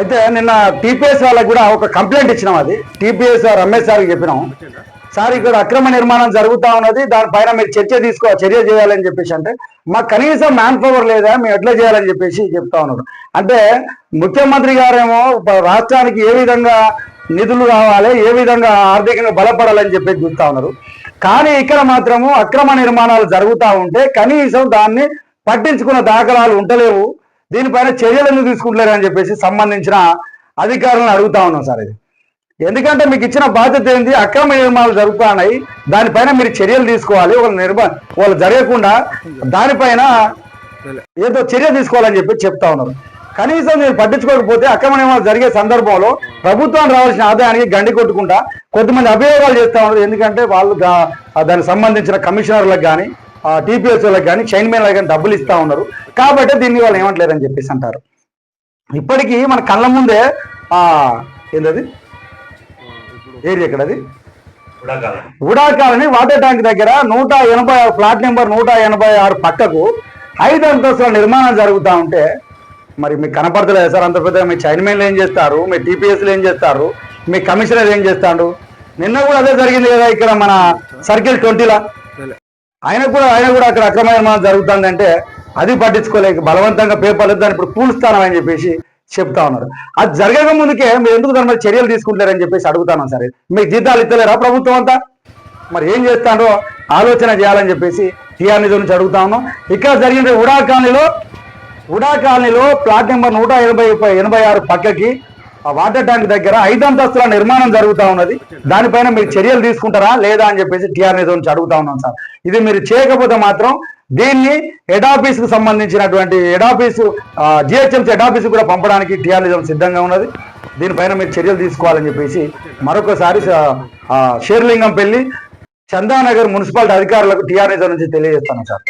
అయితే నిన్న టీపీఎస్ వాళ్ళకి కూడా ఒక కంప్లైంట్ ఇచ్చినాం అది. టీపీఎస్ రమేష్ సార్కి చెప్పినాం. సార్ ఇక్కడ అక్రమ నిర్మాణం జరుగుతా ఉన్నది. దానిపైన మీరు చర్చ తీసుకో చర్య చేయాలని చెప్పేసి అంటే మాకు కనీసం మ్యాన్ పవర్ లేదా మేము ఎట్లా చేయాలని చెప్పేసి చెప్తా ఉన్నారు. అంటే ముఖ్యమంత్రి గారేమో రాష్ట్రానికి ఏ విధంగా నిధులు రావాలి ఏ విధంగా ఆర్థికంగా బలపడాలని చెప్పేసి చూస్తా ఉన్నారు. కానీ ఇక్కడ మాత్రము అక్రమ నిర్మాణాలు జరుగుతూ ఉంటే కనీసం దాన్ని పట్టించుకున్న దాఖలాలు ఉండలేవు. దీనిపైన చర్యలు ఎందుకు తీసుకుంటలేరు అని చెప్పేసి సంబంధించిన అధికారులను అడుగుతా ఉన్నాం సార్ ఇది. ఎందుకంటే మీకు ఇచ్చిన బాధ్యత ఏంది? అక్రమ నిర్మాణాలు జరుగుతున్నాయి. దానిపైన మీరు చర్యలు తీసుకోవాలి. వాళ్ళు నిర్మ వాళ్ళు జరగకుండా దానిపైన ఏదో చర్య తీసుకోవాలని చెప్పి చెప్తా ఉన్నారు. కనీసం మీరు పట్టించుకోకపోతే అక్రమ నిర్మాణాలు జరిగే సందర్భంలో ప్రభుత్వం రావాల్సిన ఆదాయానికి గండి కొట్టుకుంటా కొంతమంది అభియోగాలు చేస్తా ఉన్నారు. ఎందుకంటే వాళ్ళు దానికి సంబంధించిన కమిషనర్లకు కానీ టీపీఎస్ వాళ్ళకి కానీ చైన్మెన్లకు కానీ డబ్బులు ఇస్తా ఉన్నారు. కాబట్టి దీన్ని వాళ్ళు ఏమంటలేరని చెప్పేసి అంటారు. ఇప్పటికీ మన కళ్ళ ముందే ఏంటది ఏరియా ఎక్కడది? ఉడా కాలనీ వాటర్ ట్యాంక్ దగ్గర నూట ఎనభై ఆరు ఫ్లాట్ నెంబర్ నూట ఎనభై ఆరు పక్కకు ఐదు అంతస్తుల నిర్మాణం జరుగుతూ ఉంటే మరి మీకు కనపడతలేదు సార్ అంత పెద్ద మీ చైర్మన్లు ఏం చేస్తారు? మీ టీపీఎస్లు ఏం చేస్తారు? మీ కమిషనర్ ఏం చేస్తాడు? నిన్న కూడా అదే జరిగింది కదా ఇక్కడ మన సర్కిల్ ట్వంటీలో. ఆయన కూడా ఆయన కూడా అక్కడ అక్రమ నిర్మాణం జరుగుతుందంటే అది పట్టించుకోలేక బలవంతంగా పేపర్లు దాన్ని ఇప్పుడు కూలుస్తానని చెప్పేసి చెప్తా ఉన్నారు. అది జరగక ముందుకే మీరు ఎందుకు దాని మీద చర్యలు తీసుకుంటారని చెప్పేసి అడుగుతాను సరే. మీకు జీతాలు ఇస్తలేరా ప్రభుత్వం అంతా? మరి ఏం చేస్తారో ఆలోచన చేయాలని చెప్పేసి టీఆర్ నిధుల నుంచి అడుగుతా ఉన్నాం. ఇక్కడ జరిగిన ఉడా కాలనీలో ఉడా కాలనీలో ప్లాట్ నెంబర్ నూట ఎనభై ఎనభై ఆరు పక్కకి ఆ వాటర్ ట్యాంక్ దగ్గర ఐదు అంతస్తుల నిర్మాణం జరుగుతూ ఉన్నది. దానిపైన మీరు చర్యలు తీసుకుంటారా లేదా అని చెప్పేసి టీఆర్ఎస్ నుంచి అడుగుతా ఉన్నాం సార్. ఇది మీరు చేయకపోతే మాత్రం దీన్ని హెడ్ ఆఫీస్కు సంబంధించినటువంటి head office GHMC head office కూడా పంపడానికి టీఆర్ఎస్ సిద్ధంగా ఉన్నది. దీనిపైన మీరు చర్యలు తీసుకోవాలని చెప్పేసి మరొకసారి ఆ, షేర్లింగం పెళ్ళి చందానగర్ మున్సిపాలిటీ అధికారులకు టీఆర్ఎస్ నుంచి తెలియజేస్తాను సార్.